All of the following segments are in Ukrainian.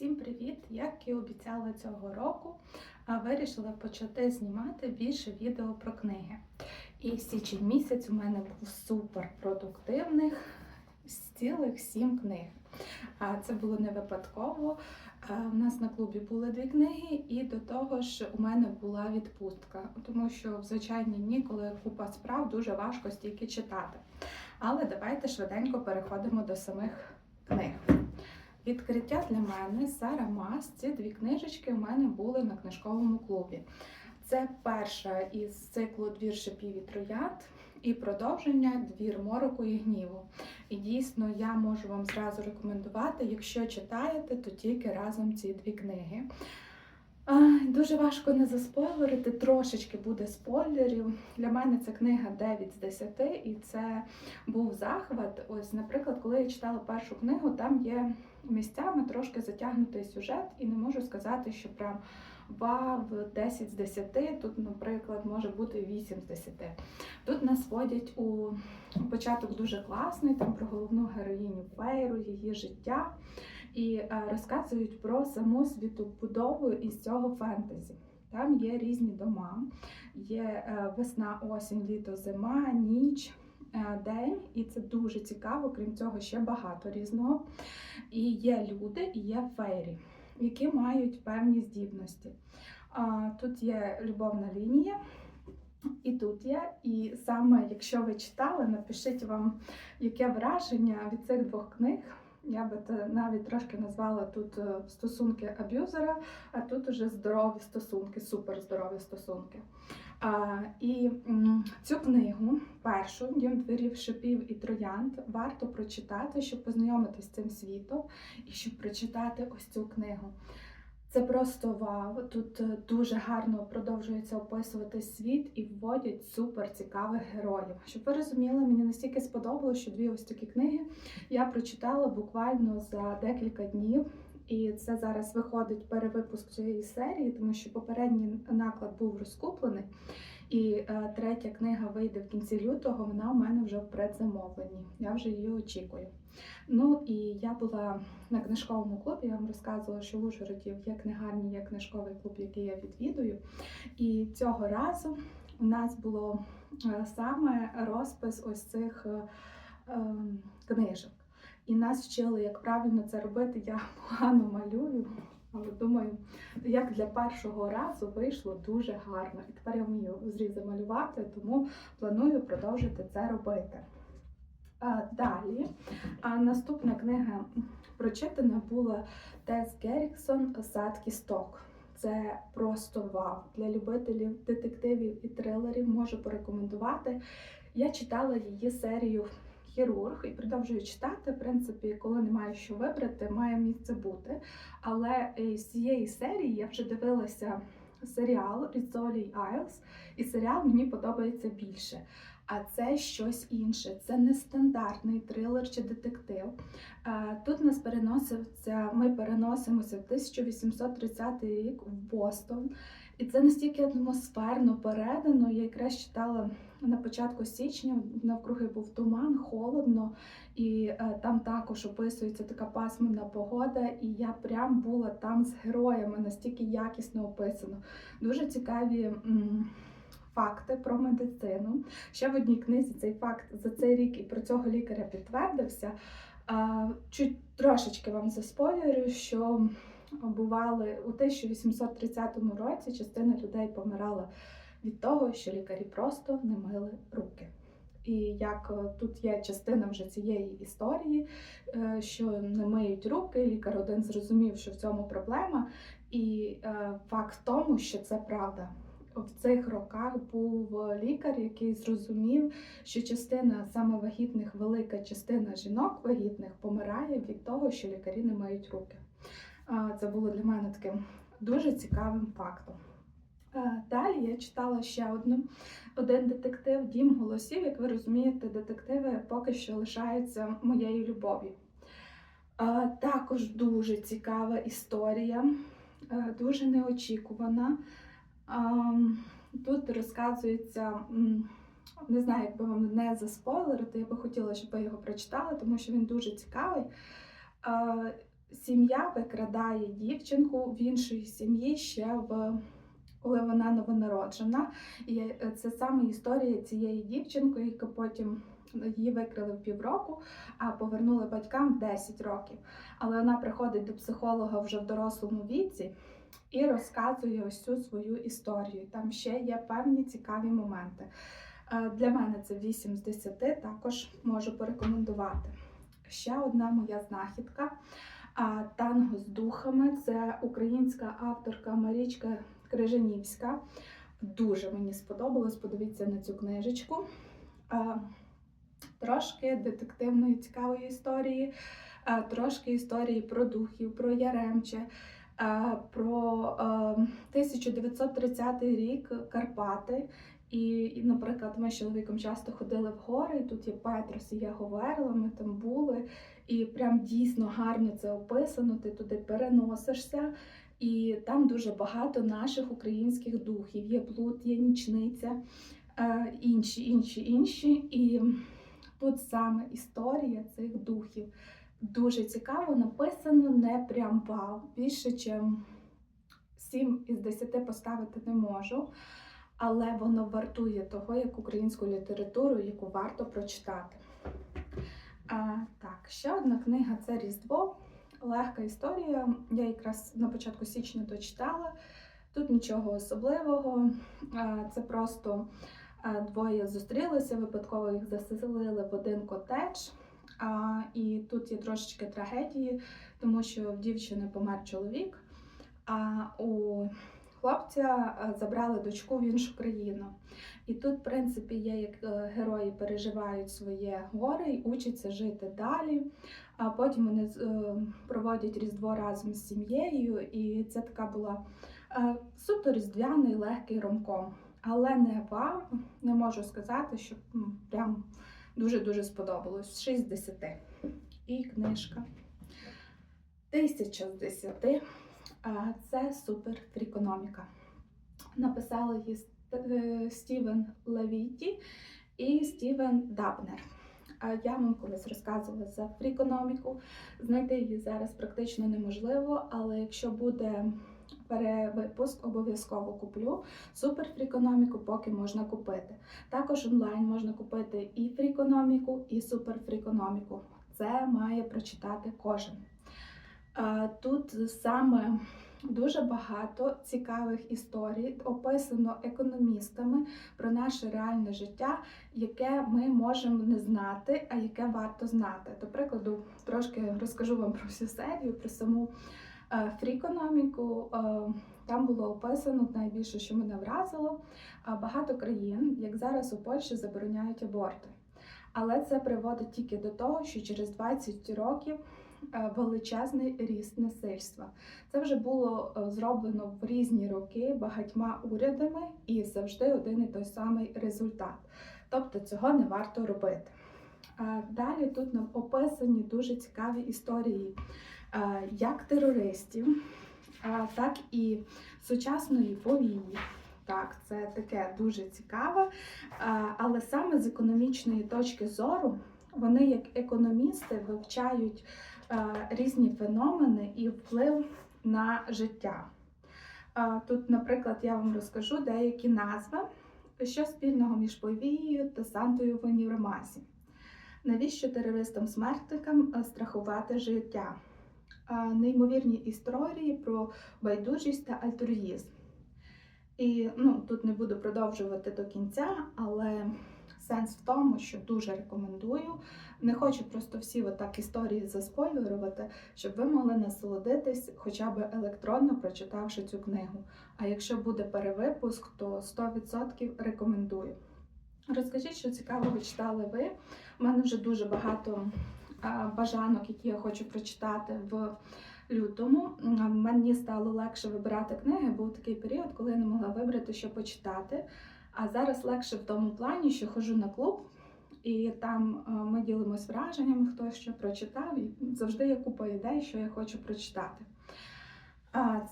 Всім привіт! Як і обіцяла цього року, вирішила почати знімати більше відео про книги. І січень місяць у мене був супер продуктивних з цілих сім книг. Це було не випадково. У нас на клубі були дві книги, і до того ж у мене була відпустка, тому що в звичайні дні, коли купа справ, дуже важко стільки читати. Але давайте швиденько переходимо до самих книг. Відкриття для мене Сара Мас. Ці дві книжечки у мене були на книжковому клубі. Це перша із циклу Двір шипів і троянд і продовження Двір мороку і гніву. І дійсно я можу вам зразу рекомендувати, якщо читаєте, то тільки разом ці дві книги. Дуже важко не заспойлерити, трошечки буде спойлерів. Для мене це книга 9 з 10, і це був захват. Ось, наприклад, коли я читала першу книгу, там є місцями трошки затягнутий сюжет, і не можу сказати, що прям вау, 10 з 10, тут, наприклад, може бути 8 з 10. Тут нас водять у початок дуже класний, там про головну героїню Фейру, її життя, і е, розказують про саму світобудову із цього фентезі. Там є різні дома, є е, весна, осінь, літо, зима, ніч, е, день, і це дуже цікаво. Крім цього, ще багато різного. І є люди, і є фейрі, які мають певні здібності. Тут є любовна лінія, і тут є. І саме, якщо ви читали, напишіть вам, яке враження від цих двох книг. Я би це навіть трошки назвала тут е, стосунки аб'юзера, а тут уже здорові стосунки, суперздорові стосунки. А, і цю книгу, першу Дім дворів шипів і троянд, варто прочитати, щоб познайомитися з цим світом і щоб прочитати ось цю книгу. Це просто вау. Тут е, дуже гарно продовжується описувати світ і вводять супер цікавих героїв. Щоб ви розуміли, мені настільки сподобалось, що дві ось такі книги я прочитала буквально за декілька днів. І це зараз виходить перевипуск цієї серії, тому що попередній наклад був розкуплений. І е, третя книга вийде в кінці лютого. Вона у мене вже в предзамовленні. Я вже її очікую. Ну і я була на книжковому клубі. Я вам розказувала, що в Ужгороді є книгарні, є книжковий клуб, який я відвідую. І цього разу у нас було е, саме розпис ось цих е, книжок. І нас вчили, як правильно це робити. Я погано малюю, але думаю, як для першого разу вийшло дуже гарно. І тепер я вмію зрізи малювати, тому планую продовжити це робити. Далі наступна книга прочитана була Тес Геріксон Сад кісток. Це просто вау. Для любителів детективів і трилерів можу порекомендувати. Я читала її серію Хірург і продовжую читати. В принципі, коли немає що вибрати, має місце бути. Але е, з цієї серії я вже дивилася серіал Ріцолі Айлс, і серіал мені подобається більше. А це щось інше. Це не стандартний трилер чи детектив. Е, Тут нас переноситься, ми переносимося в 1830 рік в Бостон. І це настільки атмосферно передано. Я якраз читала на початку січня, навкруги був туман, холодно, і е, там також описується така пасмурна погода. І я прям була там з героями, настільки якісно описано. Дуже цікаві. Факти про медицину. Ще в одній книзі цей факт за цей рік і про цього лікаря підтвердився. Чуть трошечки вам заспойлерю, що бували у 1830 році частина людей помирала від того, що лікарі просто не мили руки. І як е, тут є частина вже цієї історії, е, що не миють руки, лікар один зрозумів, що в цьому проблема, і е, факт в тому, що це правда. В цих роках був лікар, який зрозумів, що частина саме вагітних, велика частина жінок вагітних помирає від того, що лікарі не мають руки. Це було для мене таким дуже цікавим фактом. А, Далі я читала ще одну один детектив Дім голосів. Як ви розумієте, детективи поки що лишаються моєю любов'ю. Також дуже цікава історія, е, дуже неочікувана. Тут розказується, не знаю, як би вам не заспойлерити, я би хотіла, щоб ви його прочитали, тому що він дуже цікавий. Сім'я викрадає дівчинку в іншої сім'ї ще в коли вона новонароджена. І е, це саме історія цієї дівчинки, яка потім її викрили в півроку, а повернули батькам в 10 років. Але вона приходить до психолога вже в дорослому віці і розказує ось цю свою історію. Там ще є певні цікаві моменти. Е, Для мене це 8 з 10, також можу порекомендувати. Ще одна моя знахідка. Танго з духами. Це українська авторка Марічка Крижанівська. Дуже мені сподобалось. Подивіться на цю книжечку. Трошки детективної цікавої історії, трошки історії про духів, про Яремче, про е, 1930 рік Карпати. І, наприклад, ми з чоловіком часто ходили в гори, і тут є Петрос, і я говорила, ми там були, і прям дійсно гарно це описано. Ти туди переносишся, і там дуже багато наших українських духів. Є блуд, є нічниця, е, інші, інші, інші. І тут саме історія цих духів. Дуже цікаво написано, не прям вау. Більше, чим 7 із 10 поставити не можу але воно вартує того, як українську літературу, яку варто прочитати. А, так, ще одна книга це Різдво. Легка історія. Я якраз на початку січня дочитала. Тут нічого особливого. Це просто двоє зустрілися, випадково їх заселили в один котедж. І тут є трошечки трагедії, тому що в дівчини помер чоловік. А у хлопця е, забрали дочку в іншу країну. І тут, в принципі, є як е, герої переживають своє горе і учаться жити далі. А потім вони е, проводять Різдво разом з сім'єю, і це така була суто різдвяний легкий ромком. Але не вау, не можу сказати, що прям дуже-дуже сподобалось. 6 з 10. І книжка. Тисяча з 10. Це супер фрікономіка. Написали її Стівен Левіті і Стівен Дабнер. Я вам колись розказувала за фрікономіку. Знайти її зараз практично неможливо, але якщо буде перевипуск, обов'язково куплю. Супер фрікономіку поки можна купити. Також онлайн можна купити і фрікономіку, і суперфрікономіку. Це має прочитати кожен. Тут саме дуже багато цікавих історій описано економістами про наше реальне життя, яке ми можемо не знати, а яке варто знати. До прикладу, трошки розкажу вам про всю серію, про саму е, фрікономіку. Е, Там було описано найбільше, що мене вразило. Багато країн, як зараз у Польщі, забороняють аборти. Але це приводить тільки до того, що через 20 років величезний ріст насильства. Це вже було е, зроблено в різні роки багатьма урядами і завжди один і той самий результат. Тобто цього не варто робити. Е, Далі тут нам описані дуже цікаві історії е, як терористів, е, так і сучасної повії. Так, це таке дуже цікаве. Але саме з економічної точки зору вони, як економісти, вивчають е, різні феномени і вплив на життя. Тут, наприклад, я вам розкажу деякі назви, що спільного між повією та Сантою в універмазі. Навіщо терористам-смертникам е, страхувати життя? Неймовірні історії про байдужість та альтруїзм. І ну, тут не буду продовжувати до кінця, але сенс в тому, що дуже рекомендую. Не хочу просто всі отак історії заспойлерувати, щоб ви могли насолодитись хоча б електронно прочитавши цю книгу. А якщо буде перевипуск, то 100% рекомендую. Розкажіть, що цікавого читали ви. У мене вже дуже багато бажанок, які я хочу прочитати в лютому. Мені стало легше вибирати книги. Був такий період, коли я не могла вибрати, що почитати. А зараз легше в тому плані, що ходжу на клуб, і там е, ми ділимось враженнями, хто що прочитав, і завжди є купа ідей, що я хочу прочитати.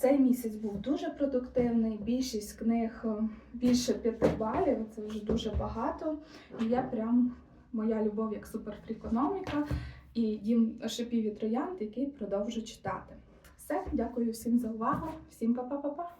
Цей місяць був дуже продуктивний. Більшість книг е, більше п'яти балів. Це вже дуже багато. І я прям моя любов як суперфрікономіка. і дім шипів і троянд, який продовжу читати. Все, дякую всім за увагу. Всім па-па-па-па!